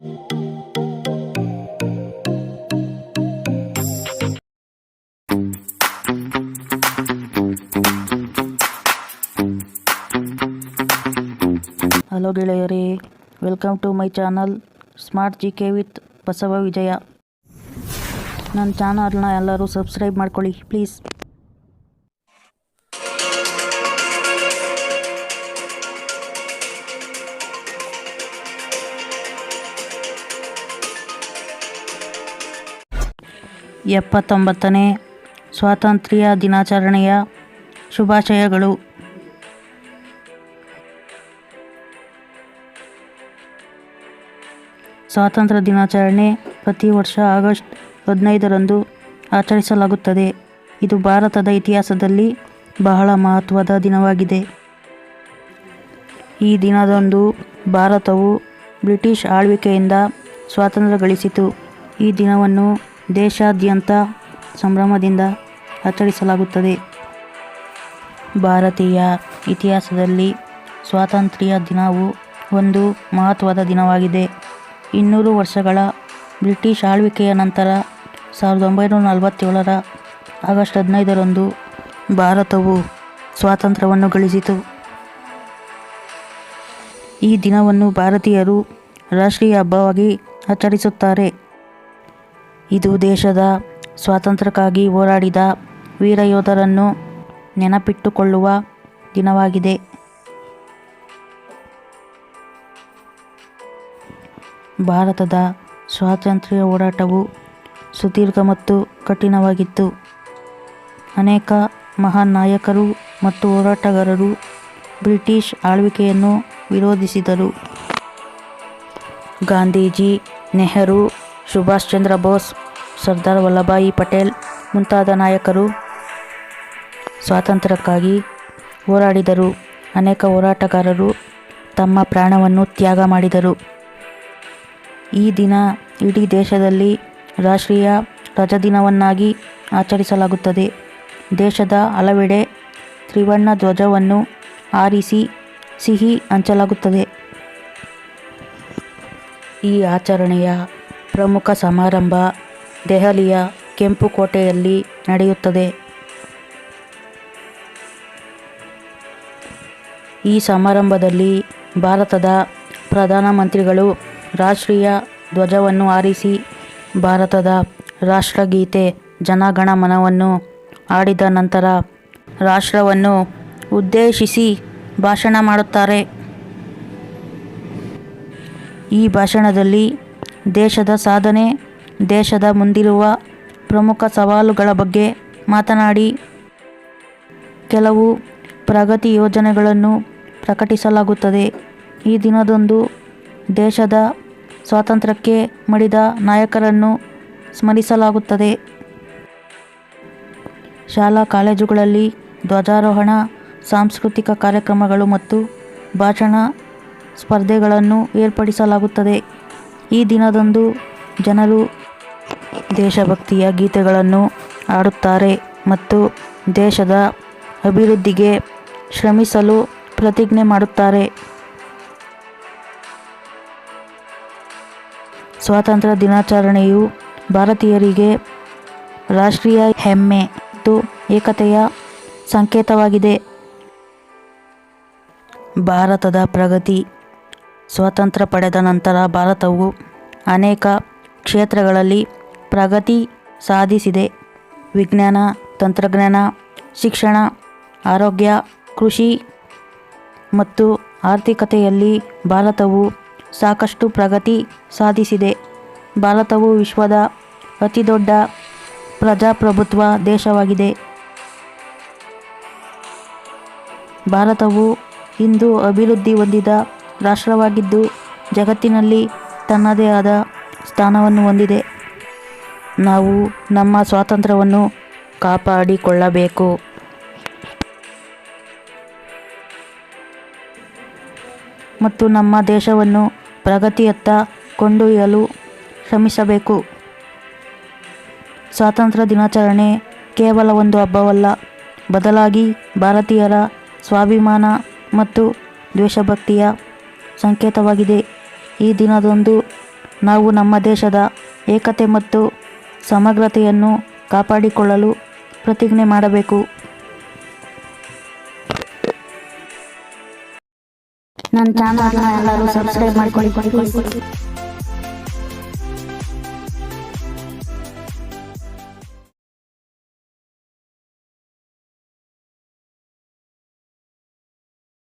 Hello ಗೆಳೆಯರೇ. Welcome to my channel smart G K with Basava Vijaya. ನನ್ನ ಚಾನಲ್ನ ಎಲ್ಲರೂ ಸಬ್ಸ್ಕ್ರೈಬ್ ಮಾಡ್ಕೊಳ್ಳಿ ಪ್ಲೀಸ್ ಎಪ್ಪತ್ತೊಂಬತ್ತನೇ ಸ್ವಾತಂತ್ರ್ಯ ದಿನಾಚರಣೆಯ ಶುಭಾಶಯಗಳು. ಸ್ವಾತಂತ್ರ್ಯ ದಿನಾಚರಣೆ ಪ್ರತಿ ವರ್ಷ ಆಗಸ್ಟ್ ಹದಿನೈದರಂದು ಆಚರಿಸಲಾಗುತ್ತದೆ. ಇದು ಭಾರತದ ಇತಿಹಾಸದಲ್ಲಿ ಬಹಳ ಮಹತ್ವದ ದಿನವಾಗಿದೆ. ಈ ದಿನದಂದು ಭಾರತವು ಬ್ರಿಟಿಷ್ ಆಳ್ವಿಕೆಯಿಂದ ಸ್ವಾತಂತ್ರ್ಯ ಗಳಿಸಿತು. ಈ ದಿನವನ್ನು ದೇಶಾದ್ಯಂತ ಸಂಭ್ರಮದಿಂದ ಆಚರಿಸಲಾಗುತ್ತದೆ ಭಾರತೀಯ ಇತಿಹಾಸದಲ್ಲಿ ಸ್ವಾತಂತ್ರ್ಯ ದಿನವು ಒಂದು ಮಹತ್ವದ ದಿನವಾಗಿದೆ. ಇನ್ನೂರು ವರ್ಷಗಳ ಬ್ರಿಟಿಷ್ ಆಳ್ವಿಕೆಯ ನಂತರ ಸಾವಿರದ ಒಂಬೈನೂರ ನಲವತ್ತೇಳರ ಆಗಸ್ಟ್ ಹದಿನೈದರಂದು ಭಾರತವು ಸ್ವಾತಂತ್ರ್ಯವನ್ನು ಗಳಿಸಿತು. ಈ ದಿನವನ್ನು ಭಾರತೀಯರು ರಾಷ್ಟ್ರೀಯ ಹಬ್ಬವಾಗಿ ಆಚರಿಸುತ್ತಾರೆ. ಇದು ದೇಶದ ಸ್ವಾತಂತ್ರ್ಯಕ್ಕಾಗಿ ಹೋರಾಡಿದ ವೀರ ಯೋಧರನ್ನು ನೆನಪಿಟ್ಟುಕೊಳ್ಳುವ ದಿನವಾಗಿದೆ. ಭಾರತದ ಸ್ವಾತಂತ್ರ್ಯ ಹೋರಾಟವು ಸುದೀರ್ಘ ಮತ್ತು ಕಠಿಣವಾಗಿತ್ತು. ಅನೇಕ ಮಹಾನ್ ನಾಯಕರು ಮತ್ತು ಹೋರಾಟಗಾರರು ಬ್ರಿಟಿಷ್ ಆಳ್ವಿಕೆಯನ್ನು ವಿರೋಧಿಸಿದರು. ಗಾಂಧೀಜಿ, ನೆಹರು ಸುಭಾಷ್ ಚಂದ್ರ ಬೋಸ್, ಸರ್ದಾರ್ ವಲ್ಲಭಾಯಿ ಪಟೇಲ್ ಮುಂತಾದ ನಾಯಕರು ಸ್ವಾತಂತ್ರ್ಯಕ್ಕಾಗಿ ಹೋರಾಡಿದರು. ಅನೇಕ ಹೋರಾಟಗಾರರು ತಮ್ಮ ಪ್ರಾಣವನ್ನು ತ್ಯಾಗ ಮಾಡಿದರು. ಈ ದಿನ ಇಡೀ ದೇಶದಲ್ಲಿ ರಾಷ್ಟ್ರೀಯ ರಜಾದಿನವನ್ನಾಗಿ ಆಚರಿಸಲಾಗುತ್ತದೆ. ದೇಶದ ಹಲವೆಡೆ ತ್ರಿವರ್ಣ ಧ್ವಜವನ್ನು ಆರಿಸಿ ಸಿಹಿ ಹಂಚಲಾಗುತ್ತದೆ. ಈ ಆಚರಣೆಯ ಪ್ರಮುಖ ಸಮಾರಂಭ ದೆಹಲಿಯ ಕೆಂಪು ಕೋಟೆಯಲ್ಲಿ ನಡೆಯುತ್ತದೆ. ಈ ಸಮಾರಂಭದಲ್ಲಿ ಭಾರತದ ಪ್ರಧಾನಮಂತ್ರಿಗಳು ರಾಷ್ಟ್ರೀಯ ಧ್ವಜವನ್ನು ಹಾರಿಸಿ ಭಾರತದ ರಾಷ್ಟ್ರಗೀತೆ ಜನಗಣಮನವನ್ನು ಹಾಡಿದ ನಂತರ ರಾಷ್ಟ್ರವನ್ನು ಉದ್ದೇಶಿಸಿ ಭಾಷಣ ಮಾಡುತ್ತಾರೆ. ಈ ಭಾಷಣದಲ್ಲಿ ದೇಶದ ಸಾಧನೆ, ದೇಶದ ಮುಂದಿರುವ ಪ್ರಮುಖ ಸವಾಲುಗಳ ಬಗ್ಗೆ ಮಾತನಾಡಿ. ಕೆಲವು ಪ್ರಗತಿ ಯೋಜನೆಗಳನ್ನು ಪ್ರಕಟಿಸಲಾಗುತ್ತದೆ. ಈ ದಿನದಂದು ದೇಶದ ಸ್ವಾತಂತ್ರ್ಯಕ್ಕೆ ಮಡಿದ ನಾಯಕರನ್ನು ಸ್ಮರಿಸಲಾಗುತ್ತದೆ. ಶಾಲಾ ಕಾಲೇಜುಗಳಲ್ಲಿ ಧ್ವಜಾರೋಹಣ, ಸಾಂಸ್ಕೃತಿಕ ಕಾರ್ಯಕ್ರಮಗಳು ಮತ್ತು ಭಾಷಣ ಸ್ಪರ್ಧೆಗಳನ್ನು ಏರ್ಪಡಿಸಲಾಗುತ್ತದೆ. ಈ ದಿನದಂದು ಜನರು ದೇಶಭಕ್ತಿಯ ಗೀತೆಗಳನ್ನು ಹಾಡುತ್ತಾರೆ ಮತ್ತು ದೇಶದ ಅಭಿವೃದ್ಧಿಗೆ ಶ್ರಮಿಸಲು ಪ್ರತಿಜ್ಞೆ ಮಾಡುತ್ತಾರೆ. ಸ್ವಾತಂತ್ರ್ಯ ದಿನಾಚರಣೆಯು ಭಾರತೀಯರಿಗೆ ರಾಷ್ಟ್ರೀಯ ಹೆಮ್ಮೆ ಮತ್ತು ಏಕತೆಯ ಸಂಕೇತವಾಗಿದೆ. ಭಾರತದ ಪ್ರಗತಿ ಸ್ವಾತಂತ್ರ್ಯ ಪಡೆದ ನಂತರ ಭಾರತವು ಅನೇಕ ಕ್ಷೇತ್ರಗಳಲ್ಲಿ ಪ್ರಗತಿ ಸಾಧಿಸಿದೆ. ವಿಜ್ಞಾನ, ತಂತ್ರಜ್ಞಾನ, ಶಿಕ್ಷಣ, ಆರೋಗ್ಯ, ಕೃಷಿ ಮತ್ತು ಆರ್ಥಿಕತೆಯಲ್ಲಿ ಭಾರತವು ಸಾಕಷ್ಟು ಪ್ರಗತಿ ಸಾಧಿಸಿದೆ. ಭಾರತವು ವಿಶ್ವದ ಅತಿದೊಡ್ಡ ಪ್ರಜಾಪ್ರಭುತ್ವ ದೇಶವಾಗಿದೆ. ಭಾರತವು ಇಂದು ಅಭಿವೃದ್ಧಿ ಹೊಂದಿದ ರಾಷ್ಟ್ರವಾಗಿದ್ದು ಜಗತ್ತಿನಲ್ಲಿ ತನ್ನದೇ ಆದ ಸ್ಥಾನವನ್ನು ಹೊಂದಿದೆ. ನಾವು ನಮ್ಮ ಸ್ವಾತಂತ್ರ್ಯವನ್ನು ಕಾಪಾಡಿಕೊಳ್ಳಬೇಕು. ಮತ್ತು ನಮ್ಮ ದೇಶವನ್ನು ಪ್ರಗತಿಯತ್ತ ಕೊಂಡೊಯ್ಯಲು ಶ್ರಮಿಸಬೇಕು. ಸ್ವಾತಂತ್ರ್ಯ ದಿನಾಚರಣೆ ಕೇವಲ ಒಂದು ಹಬ್ಬವಲ್ಲ, ಬದಲಾಗಿ ಭಾರತೀಯರ ಸ್ವಾಭಿಮಾನ ಮತ್ತು ದೇಶಭಕ್ತಿಯ ಸಂಕೇತವಾಗಿದೆ. ಈ ದಿನದಂದು ನಾವು ನಮ್ಮ ದೇಶದ ಏಕತೆ ಮತ್ತು ಸಮಗ್ರತೆಯನ್ನು ಕಾಪಾಡಿಕೊಳ್ಳಲು ಪ್ರತಿಜ್ಞೆ ಮಾಡಬೇಕು. ನನ್ನ ಚಾನಲ್ನ ಎಲ್ಲರೂ ಸಬ್ಸ್ಕ್ರೈಬ್ ಮಾಡ್ಕೊಳ್ಳಿ.